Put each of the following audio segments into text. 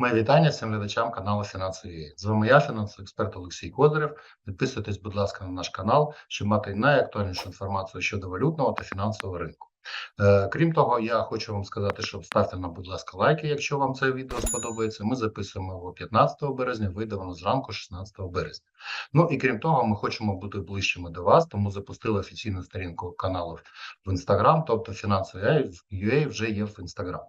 Моє вітання всім глядачам каналу Фінансові. З вами я, фінансовий експерт Олексій Козирев. Підписуйтесь, будь ласка, на наш канал, щоб мати найактуальнішу інформацію щодо валютного та фінансового ринку. Е, крім того, я хочу вам сказати, що ставте нам, будь ласка, лайки, якщо вам це відео сподобається. Ми записуємо його 15 березня, вийде воно зранку 16 березня. Ну і крім того, ми хочемо бути ближчими до вас, тому запустили офіційну сторінку каналу в Instagram, тобто фінансові UA вже є в Instagram.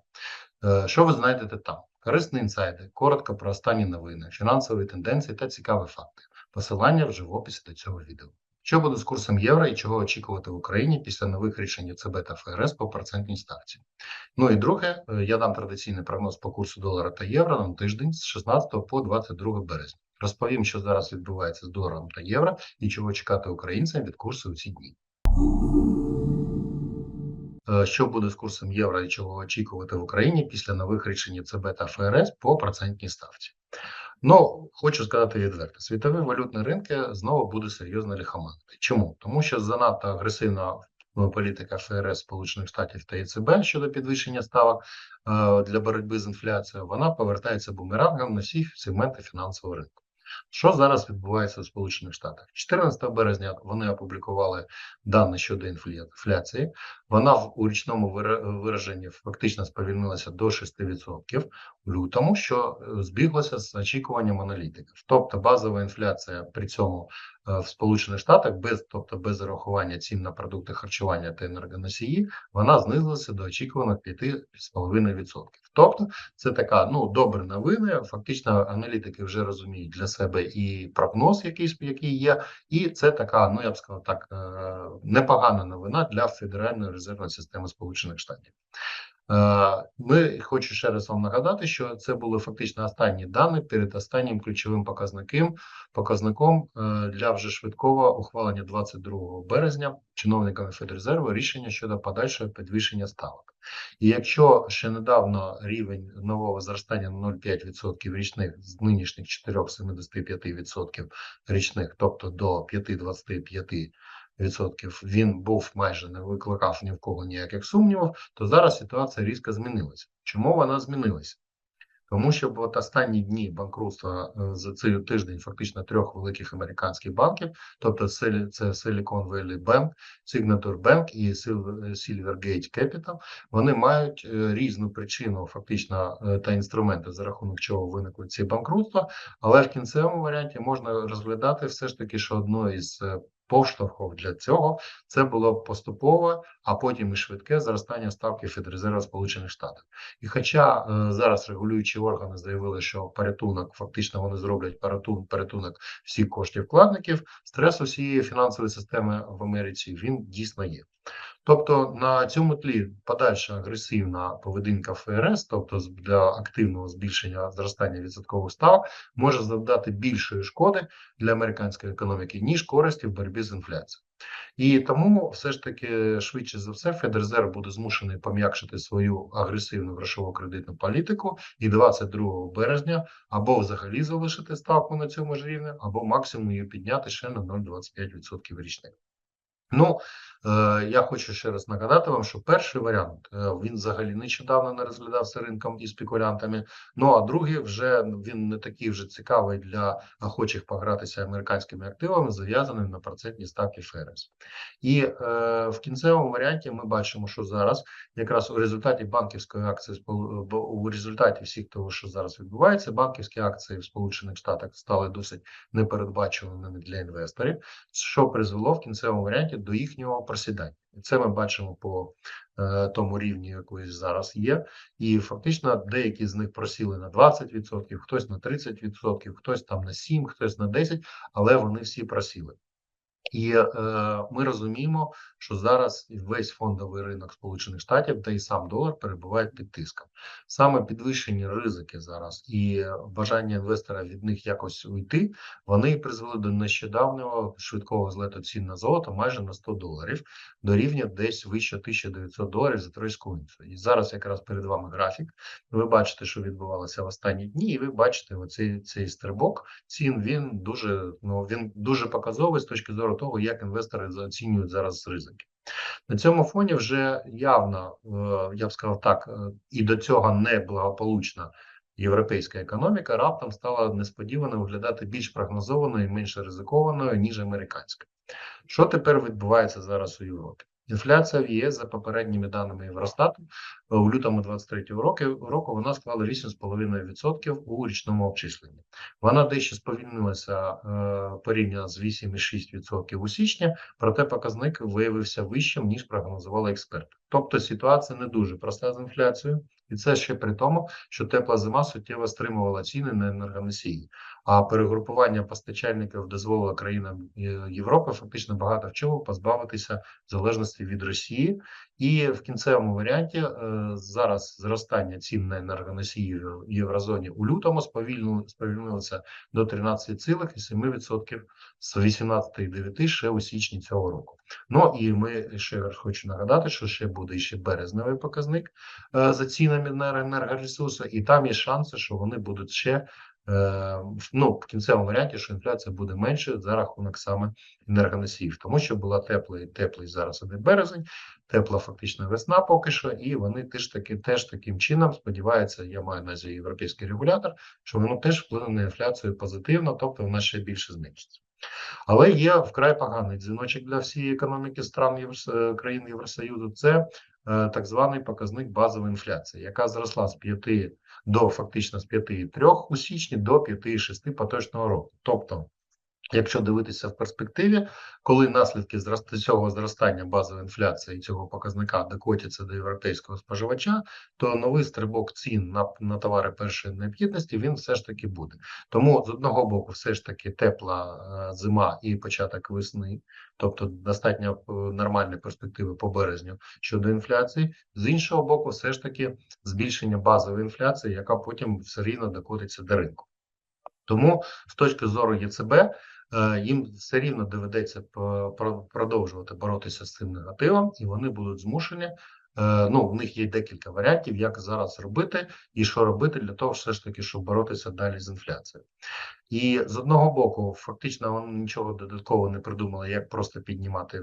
Е, Що ви знайдете там? Корисні інсайди, коротко про останні новини, фінансові тенденції та цікаві факти. Посилання в описі до цього відео. Що буде з курсом євро і чого очікувати в Україні після нових рішень ЦБ та ФРС по процентній ставці? Ну і друге, е, я дам традиційний прогноз по курсу долара та євро на тиждень з 16 по 22 березня. Розповім, що зараз відбувається з доларом та євро і чого чекати українцям від курсу у ці дні. Е, Що буде з курсом євро і чого очікувати в Україні після нових рішень ЦБ та ФРС по процентній ставці? Ну, хочу сказати відверто, світові валютні ринки знову буде серйозно лихоманити. Чому? Тому що занадто агресивна е, політика ФРС Сполучених Штатів та ЕЦБ щодо підвищення ставок е, для боротьби з інфляцією, вона повертається бумерангом на всі сегменти фінансового ринку. Що зараз відбувається в Сполучених Штатах? 14 березня вони опублікували дані щодо інфляції. Вона в у річному вираженні фактично сповільнилася до 6% у лютому, що е, збіглося з очікуванням аналітиків. Тобто базова інфляція при цьому в Сполучених Штатах, без тобто без зарахування цін на продукти харчування та енергоносії, вона знизилася до очікуваних 5,5%. Тобто це така ну добра новина. Фактично, аналітики вже розуміють для себе і прогноз, який, який є, і це така, ну я б сказав так, е, непогана новина для Федеральної резервної системи Сполучених Штатів. Е, Ми хочу ще раз вам нагадати, що це були фактично останні дані перед останнім ключовим показником показником е, для вже швидкого ухвалення 22 березня чиновниками Федрезерву рішення щодо подальшого підвищення ставок. І якщо ще недавно рівень нового зростання на 0,5% річних з нинішніх 4,75% річних, тобто до 5,25%, відсотків він був майже не викликав ні в кого ніяких сумнівів, то зараз ситуація різко змінилася. Чому вона змінилася? Тому що от останні дні банкрутства е, за цей тиждень фактично трьох великих американських банків, тобто це це Silicon Valley Bank, Signature Bank і Sil- Silvergate Capital, вони мають е, різну причину, фактично, е, та інструменти, за рахунок чого виникли ці банкрутства, але в кінцевому варіанті можна розглядати все ж таки, що одною із поштовхів для цього це було поступове, а потім і швидке зростання ставки Федрезерва Сполучених Штатів. І хоча е, зараз регулюючі органи заявили, що порятунок, фактично вони зроблять порятунок, порятунок всіх коштів вкладників, стрес усієї фінансової системи в Америці він дійсно є. Тобто на цьому тлі подальша агресивна поведінка ФРС, тобто для активного збільшення зростання відсоткових ставок, може завдати більшої шкоди для американської економіки, ніж користі в боротьбі з інфляцією. І тому все ж таки, швидше за все, Федрезерв буде змушений пом'якшити свою агресивну грошову кредитну політику і 22 березня або взагалі залишити ставку на цьому ж рівні, або максимум її підняти ще на 0,25% річних. Ну, е, я хочу ще раз нагадати вам, що перший варіант е, він взагалі нещодавно не розглядався ринком і спекулянтами. Ну а другий вже він не такий вже цікавий для охочих погратися американськими активами, зав'язаними на процентні ставки ФРС. І е, в кінцевому варіанті ми бачимо, що зараз якраз у результаті банківської акції у результаті всіх того, що зараз відбувається, банківські акції в Сполучених Штатах стали досить непередбачуваними для інвесторів що призвело в кінцевому варіанті до їхнього просідання. Це ми бачимо по е, тому рівні, який зараз є. І фактично деякі з них просіли на 20%, хтось на 30%, хтось там на 7%, хтось на 10%, але вони всі просіли. І е, ми розуміємо, що зараз весь фондовий ринок Сполучених Штатів та і сам долар перебувають під тиском. Саме підвищені ризики зараз і бажання інвестора від них якось уйти, вони призвели до нещодавнього швидкого злету цін на золото майже на 100 доларів до рівня десь вище 1900 доларів за тройську унцію. І зараз якраз перед вами графік. Ви бачите, що відбувалося в останні дні, і ви бачите оцей цей стрибок цін. Він дуже ну він дуже показовий з точки зору того, як інвестори оцінюють зараз ризики. На цьому фоні вже явно, е, я б сказав так, е, і до цього неблагополучна європейська економіка раптом стала несподівано виглядати більш прогнозованою і менш ризикованою, ніж американська. Що тепер відбувається зараз у Європі? Інфляція в ЄС за попередніми даними Євростату е, у лютому 23 року року вона склала 8,5% у річному обчисленні. Вона дещо сповільнилася е, порівняно з 8,6% у січні, проте показник виявився вищим ніж прогнозували експерти. Тобто ситуація не дуже проста з інфляцією, і це ще при тому, що тепла зима суттєво стримувала ціни на енергоносії. А перегрупування постачальників дозволило країнам е, Європи фактично багато в чому позбавитися залежності від Росії, і в кінцевому варіанті е, зараз зростання цін на енергоносії в єврозоні у лютому сповільнилося до 13,7% з 18,9% ще у січні цього року. Ну і ми ще хочу нагадати, що ще буде ще березневий показник е, за цінами на енергоресурси, і там є шанси, що вони будуть ще ну, в кінцевому варіанті, що інфляція буде менше за рахунок саме енергоносіїв, тому що була теплий, теплий зараз один березень, тепла фактично весна поки що, і вони теж таки теж таким чином сподіваються, я маю на увазі європейський регулятор, що воно теж вплине на інфляцію позитивно, тобто вона ще більше зменшиться. Але є вкрай поганий дзвіночок для всієї економіки стран. Е, країн Євросоюзу. Це е, так званий показник базової інфляції, яка зросла з 5 до фактично з 5,3 у січні до 5,6 поточного року. Тобто, якщо дивитися в перспективі, коли наслідки цього зростання базової інфляції цього показника докотяться до європейського споживача, то новий стрибок цін на на товари першої необхідності він все ж таки буде. Тому з одного боку, все ж таки тепла е, зима і початок весни, тобто достатньо е, нормальні перспективи по березню щодо інфляції. З іншого боку, все ж таки збільшення базової інфляції, яка потім все рівно докотиться до ринку. Тому з точки зору ЄЦБ їм все рівно доведеться продовжувати боротися з цим негативом, і вони будуть змушені. Е, ну, в них є декілька варіантів, як зараз робити і що робити для того, все ж таки, щоб боротися далі з інфляцією. І з одного боку, фактично, вони нічого додатково не придумали, як просто піднімати е,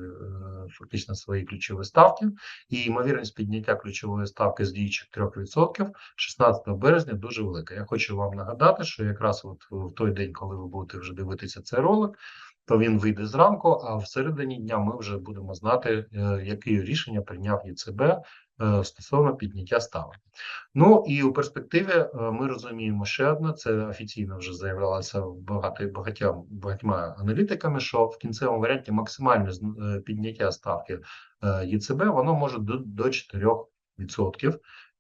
фактично свої ключові ставки. І ймовірність підняття ключової ставки з діючих 3% 16 березня дуже велика. Я хочу вам нагадати, що якраз от в той день, коли ви будете вже дивитися цей ролик, то він вийде зранку. А в середині дня ми вже будемо знати, е, які рішення прийняв ЄЦБ стосовно підняття ставок. Ну і у перспективі е, ми розуміємо ще одне: це офіційно вже заявлялося багато багатьма багатьма аналітиками, що в кінцевому варіанті максимальне е, підняття ставки ЄЦБ воно може до, до 4%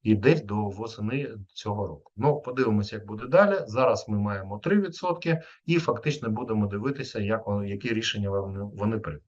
і десь до восени цього року. Ну, подивимося, як буде далі. Зараз ми маємо 3% і фактично будемо дивитися, як які рішення вони вони приймуть.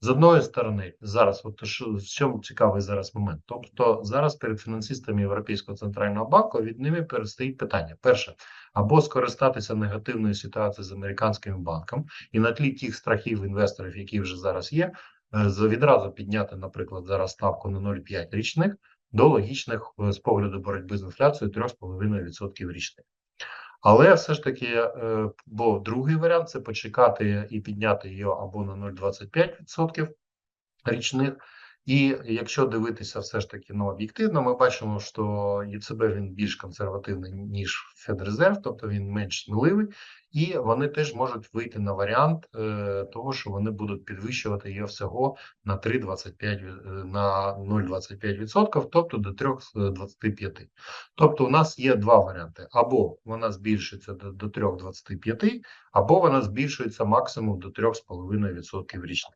З одної сторони, зараз, от що в чому цікавий зараз момент. Тобто, зараз перед фінансистами Європейського центрального банку від ними перестоїть питання: перше або скористатися негативною ситуацією з американським банком, і на тлі тих страхів інвесторів, які вже зараз є. Е, відразу підняти, наприклад, зараз ставку на 0,5 річних, до логічних е, з погляду боротьби з інфляцією 3,5% річних. Але все ж таки, е, бо другий варіант це почекати і підняти її або на 0,25% річних. І якщо дивитися все ж таки ну, об'єктивно, ми бачимо, що ЄЦБ він більш консервативний ніж Федрезерв, тобто він менш сміливий, і вони теж можуть вийти на варіант е, того, що вони будуть підвищувати її всього на 3,25 е, на 0,25%, тобто до 3,25. Тобто, у нас є два варіанти: або вона збільшується до, до 3,25, або вона збільшується максимум до 3,5% річних.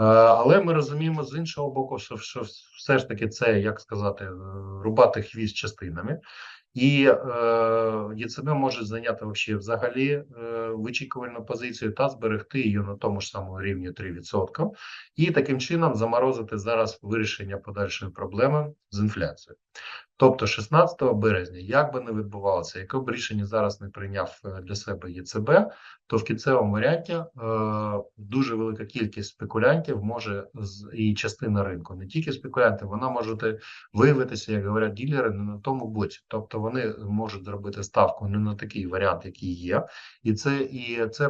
Е, але ми розуміємо з іншого боку, що, що все ж таки це як сказати, е, рубати хвіст частинами, і е, ЄЦБ може зайняти взагалі е, вичікувальну позицію та зберегти її на тому ж самому рівні 3%, і таким чином заморозити зараз вирішення подальшої проблеми з інфляцією. Тобто, 16 березня, як би не відбувалося, яке б рішення зараз не прийняв е, для себе ЄЦБ, то в кінцевому варіанті е, дуже велика кількість спекулянтів може і частина ринку, не тільки спекулянти, вона може виявитися, як говорять ділери, не на тому боці. Тобто вони можуть зробити ставку не на такий варіант, який є, і це і це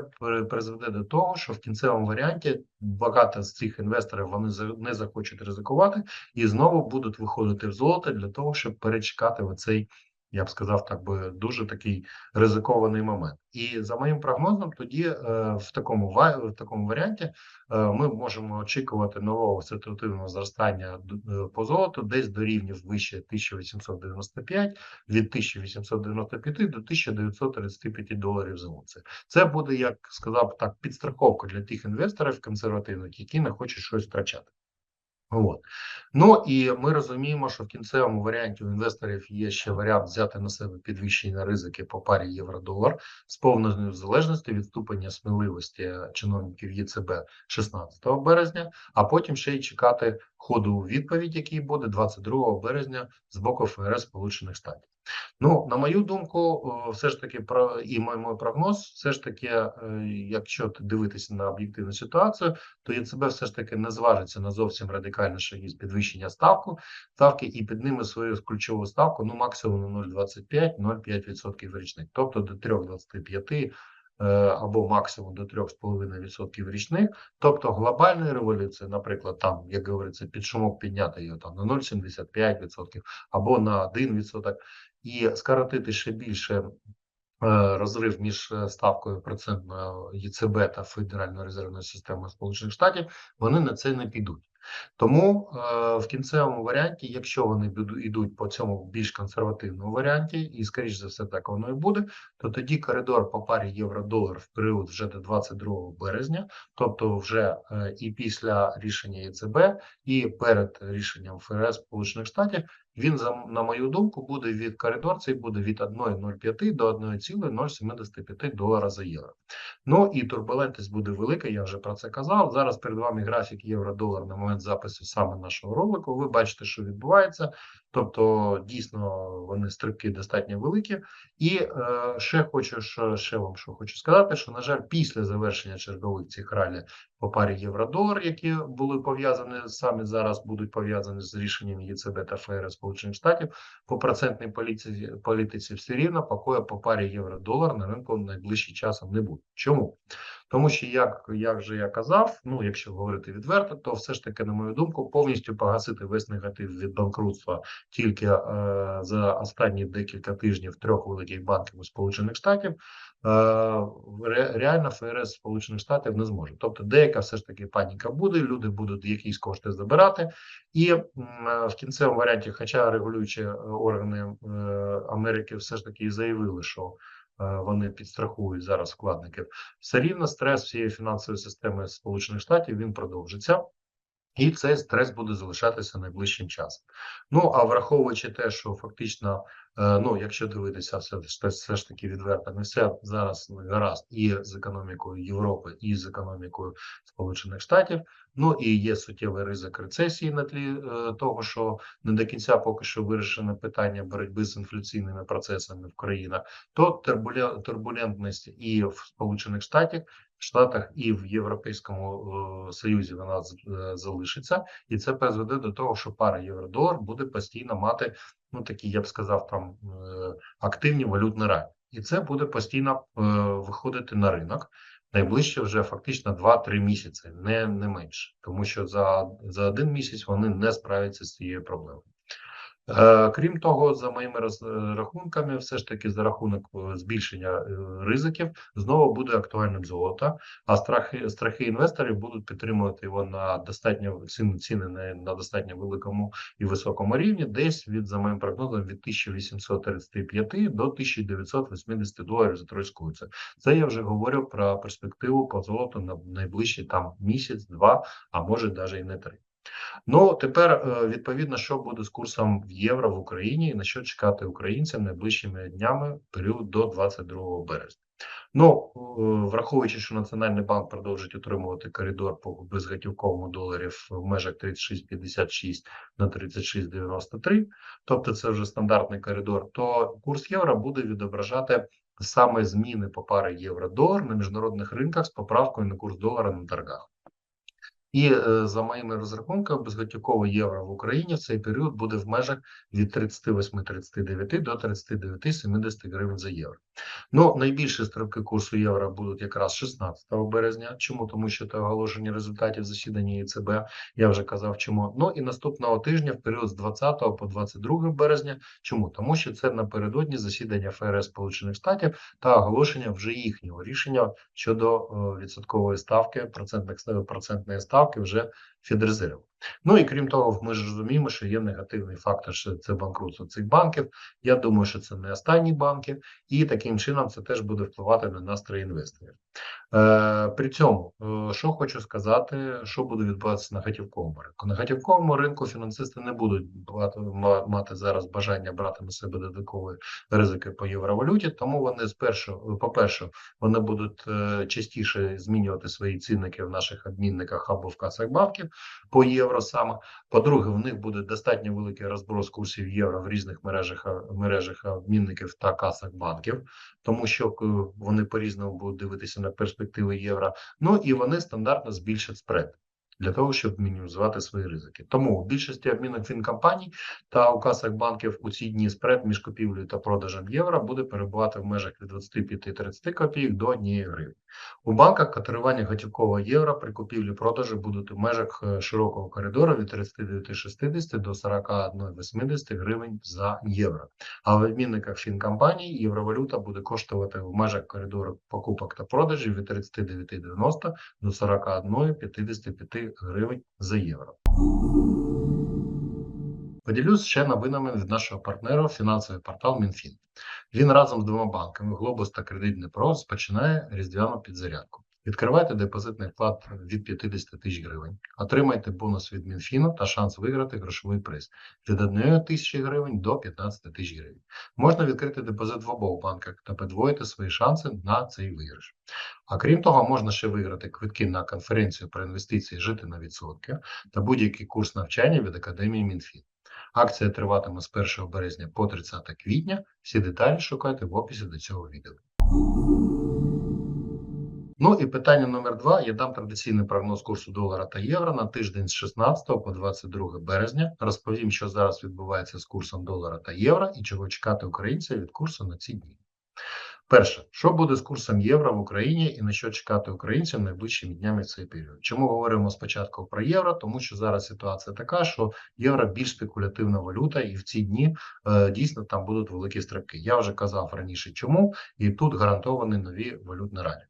призведе до того, що в кінцевому варіанті багато з цих інвесторів вони не захочуть ризикувати і знову будуть виходити в золото для того, щоб перечекати оцей я б сказав, так би дуже такий ризикований момент. І за моїм прогнозом, тоді е, в такому в такому варіанті е, ми можемо очікувати нового ситуативного зростання е, по золоту десь до рівнів вище 1895, від 1895 до 1935 доларів за унцію. Це буде, як сказав так, підстраховка для тих інвесторів консервативних, які не хочуть щось втрачати. От. Ну і ми розуміємо, що в кінцевому варіанті у інвесторів є ще варіант взяти на себе підвищення ризики по парі євро-долар з повною залежності від ступеня сміливості чиновників ЄЦБ 16 березня, а потім ще й чекати ходу у відповідь, який буде 22 березня з боку ФРС Сполучених Штатів. Ну, на мою думку, все ж таки і мій, мій прогноз, все ж таки, е, якщо дивитися на об'єктивну ситуацію, то ЄЦБ все ж таки не зважиться на зовсім радикальні шаги з підвищення ставку ставки і підніме свою ключову ставку ну максимум на 0,25-0,5% річних, тобто до 3,25 е, або максимум до 3,5% річних. Тобто глобальної революції, наприклад, там, як говориться, під шумок підняти його там на 0,75% або на 1%, і скоротити ще більше е, розрив між е, ставкою процентною ЄЦБ та Федеральною резервною системою Сполучених Штатів, вони на це не підуть. Тому е, в кінцевому варіанті, якщо вони йдуть по цьому більш консервативному варіанті, і скоріш за все так воно і буде, то тоді коридор по парі євро-долар в період вже до 22 березня, тобто вже е, і після рішення ЄЦБ, і перед рішенням ФРС Сполучених Штатів, він на мою думку буде від коридор цей буде від 1,05 до 1,075 долара за євро. Ну і турбулентність буде велика, я вже про це казав. Зараз перед вами графік євро-долар на момент запису саме нашого ролику. Ви бачите, що відбувається. Тобто, дійсно, вони стрибки достатньо великі. І е, ще хочу ще вам що хочу сказати, що на жаль, після завершення чергових цих ралі по парі євро-долар, які були пов'язані саме зараз, будуть пов'язані з рішенням ЄЦБ та ФРС Сполучених Штатів, по процентній політиці, політиці все рівно покою по парі євро-долар на ринку найближчим часом не буде. Чому? Тому що, як, як же я казав, ну якщо говорити відверто, то все ж таки, на мою думку, повністю погасити весь негатив від банкрутства тільки е, за останні декілька тижнів трьох великих банків у Сполучених Штатів, реально ФРС Сполучених Штатів не зможе. Тобто, деяка все ж таки паніка буде, люди будуть якісь кошти забирати, і е, в кінцевому варіанті, хоча регулюючі е, органи е, Америки все ж таки заявили, що е, вони підстрахують зараз вкладників, все рівно стрес всієї фінансової системи Сполучених Штатів він продовжиться. І цей стрес буде залишатися найближчим часом. Ну а враховуючи те, що фактично, е, ну якщо дивитися, все, все, ж таки відверто, не все зараз гаразд і з економікою Європи, і з економікою Сполучених Штатів. Ну і є суттєвий ризик рецесії на тлі е, того, що не до кінця поки що вирішене питання боротьби з інфляційними процесами в країнах, то турбуле- турбулентність і в Сполучених Штатах Штатах і в Європейському е, Союзі вона е, залишиться, і це призведе до того, що пара євро-долар буде постійно мати ну такі, я б сказав, там е, активні валютні ралі, і це буде постійно е, виходити на ринок. Найближче вже фактично 2-3 місяці, не, не менше, тому що за, за один місяць вони не справляться з цією проблемою. Е, Крім того, за моїми роз- рахунками, все ж таки за рахунок е, збільшення е, ризиків знову буде актуальним золото, а страхи страхи інвесторів будуть підтримувати його на достатньо ціни, на, достатньо великому і високому рівні, десь від за моїм прогнозом від 1835 до 1980 доларів за тройську. унцію. Це я вже говорю про перспективу по золоту на найближчі там місяць, два, а може навіть і не три. Ну тепер е, відповідно, що буде з курсом в євро в Україні, і на що чекати українцям найближчими днями період до 22 березня. Ну е, враховуючи, що Національний банк продовжить утримувати коридор по безготівковому доларів в межах 36,56 на 36,93, тобто це вже стандартний коридор, то курс євро буде відображати саме зміни по парі євро-долар на міжнародних ринках з поправкою на курс долара на торгах. І е, за моїми розрахунками, безготівковий євро в Україні в цей період буде в межах від 38-39 до 39-70 гривень за євро. Ну, найбільші стрибки курсу євро будуть якраз 16 березня. Чому? Тому що це оголошення результатів засідання ЄЦБ. Я вже казав, чому. Ну і наступного тижня, в період з 20 по 22 березня. Чому? Тому що це напередодні засідання ФРС Сполучених Штатів та оголошення вже їхнього рішення щодо е, відсоткової ставки, процентних процентної ставки вже Федрезерву. Ну і крім того, ми ж розуміємо, що є негативний фактор, що це банкрутство цих банків. Я думаю, що це не останні банки, і таким чином це теж буде впливати на настрої інвесторів. Е, При цьому, е, що хочу сказати, що буде відбуватися на готівковому ринку. На готівковому ринку фінансисти не будуть мати зараз бажання брати на себе додаткові ризики по євровалюті, тому вони спершу, по-перше, вони будуть е, частіше змінювати свої цінники в наших обмінниках або в касах банків по євро саме. По-друге, в них буде достатньо великий розброс курсів євро в різних мережах мережах обмінників та касах банків, тому що е, вони по різному будуть дивитися на перспективи євро. Ну і вони стандартно збільшать спред для того, щоб мінімізувати свої ризики. Тому у більшості обмінних фінкомпаній та у касах банків у ці дні спред між купівлею та продажем євро буде перебувати в межах від 25-30 копійок до 1 гривні. У банках котирування готівкового євро при купівлі продажі будуть у межах е, широкого коридору від 39,60 до 41,80 гривень за євро. А в обмінниках фінкомпаній євровалюта буде коштувати в межах коридору покупок та продажів від 39,90 до 41,55 гривень за євро. Поділюсь ще новинами від нашого партнера фінансовий портал МінФін. Він разом з двома банками Глобус та Кредитний розпочинає різдвяну підзарядку. Відкривайте депозитний вклад від 50 тисяч гривень, отримайте бонус від Мінфіну та шанс виграти грошовий приз від 1 тисячі гривень до 15 тисяч гривень. Можна відкрити депозит в обох банках та подвоїти свої шанси на цей виграш. А крім того, можна ще виграти квитки на конференцію про інвестиції Жити на відсотки та будь-який курс навчання від Академії МінФін. Акція триватиме з 1 березня по 30 квітня. Всі деталі шукайте в описі до цього відео. Ну і питання номер два. Я дам традиційний прогноз курсу долара та євро на тиждень з 16 по 22 березня. Розповім, що зараз відбувається з курсом долара та євро і чого чекати українців від курсу на ці дні. Перше, що буде з курсом євро в Україні і на що чекати українцям найближчими днями в цей період? Чому говоримо спочатку про євро? Тому що зараз ситуація така, що євро більш спекулятивна валюта, і в ці дні е, дійсно там будуть великі стрибки. Я вже казав раніше, чому і тут гарантовані нові валютні раді.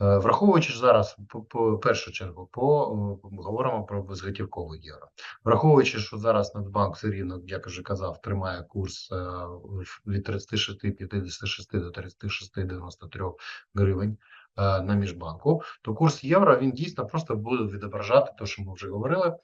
Е, враховуючи зараз по, першу чергу, по говоримо про безготівкове євро, враховуючи, що зараз Нацбанк все рівно, як вже казав, тримає курс е, від 36,56 до 36,93 гривень е, на міжбанку, то курс євро він дійсно просто буде відображати те, що ми вже говорили.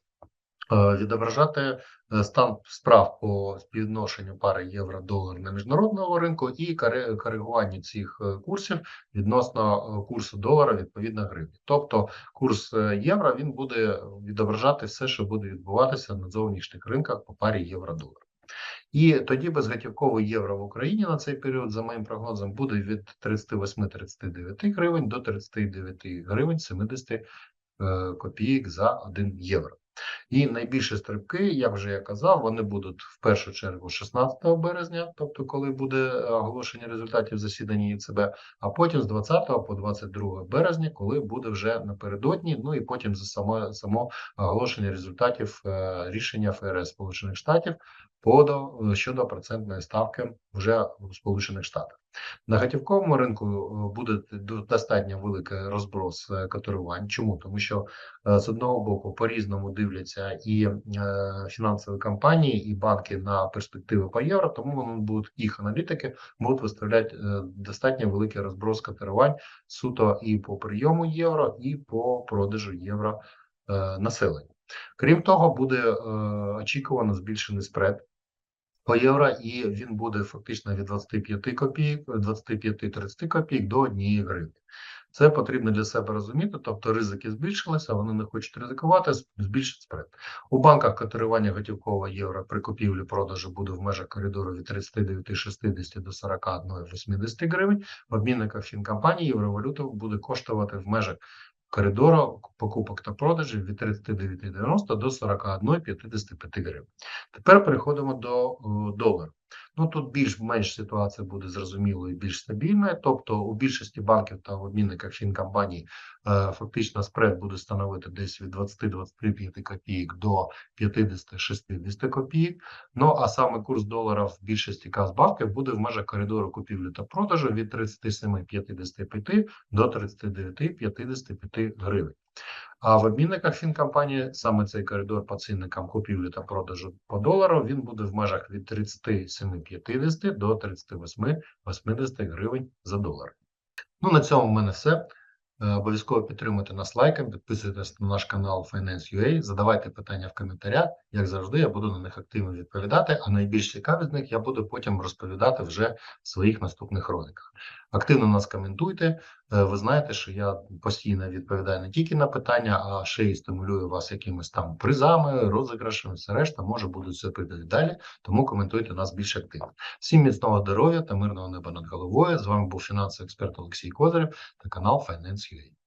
Е, відображати е, стан справ по співвідношенню пари євро-долар на міжнародному ринку і коригування цих е, курсів відносно курсу долара відповідно гривні. Тобто курс євро він буде відображати все, що буде відбуватися на зовнішніх ринках по парі євро-долар. І тоді безготівковий євро в Україні на цей період, за моїм прогнозом, буде від 38-39 гривень до 39 гривень 70 копійок за 1 євро. І найбільші стрибки, як вже я казав, вони будуть в першу чергу 16 березня, тобто коли буде оголошення результатів засідання ЄЦБ, а потім з 20 по 22 березня, коли буде вже напередодні, ну і потім за само, само оголошення результатів е, рішення ФРС Сполучених Штатів по щодо процентної ставки вже у Сполучених Штатах. На готівковому ринку е, буде достатньо великий розброс е, котирувань. Чому? Тому що е, з одного боку по різному дивляться і фінансові компанії, і банки на перспективи по євро, тому вони будуть їх аналітики будуть виставляти достатньо великий розброс котирувань суто і по прийому євро, і по продажу євро населенню. Крім того, буде очікувано збільшений спред по євро, і він буде фактично від 25 копійок, 25-30 копійок до 1 гривні. Це потрібно для себе розуміти, тобто ризики збільшилися, вони не хочуть ризикувати, збільшить спред. У банках котирування готівкового євро при купівлі продажу буде в межах коридору від 39,60 до 41,80 гривень. В обмінниках фінкомпанії євровалюта буде коштувати в межах коридору покупок та продажів від 39,90 до 41,55 гривень. Тепер переходимо до долару. Ну тут більш-менш ситуація буде зрозумілою більш стабільною. Тобто у більшості банків та обмінниках фінкомпаній е, фактично спред буде становити десь від 20-25 копійок до 50-60 копійок. Ну а саме курс долара в більшості казбанків буде в межах коридору купівлі та продажу від 37,55 до 39,55 гривень. А в обмінниках фінкомпанії саме цей коридор по цінникам купівлі та продажу по долару він буде в межах від 37,50 до 38,80 гривень за долар. Ну на цьому в мене все. Е, Обов'язково підтримуйте нас лайком, підписуйтесь на наш канал Finance.ua, задавайте питання в коментарях. Як завжди, я буду на них активно відповідати, а найбільш цікаві з них я буду потім розповідати вже в своїх наступних роликах. Активно нас коментуйте. Е, Ви знаєте, що я постійно відповідаю не тільки на питання, а ще й стимулюю вас якимись там призами, розіграшами, все решта може будуть все прийти далі. Тому коментуйте нас більш активно. Всім міцного здоров'я та мирного неба над головою. З вами був фінансовий експерт Олексій Козирев та канал Finance.ua.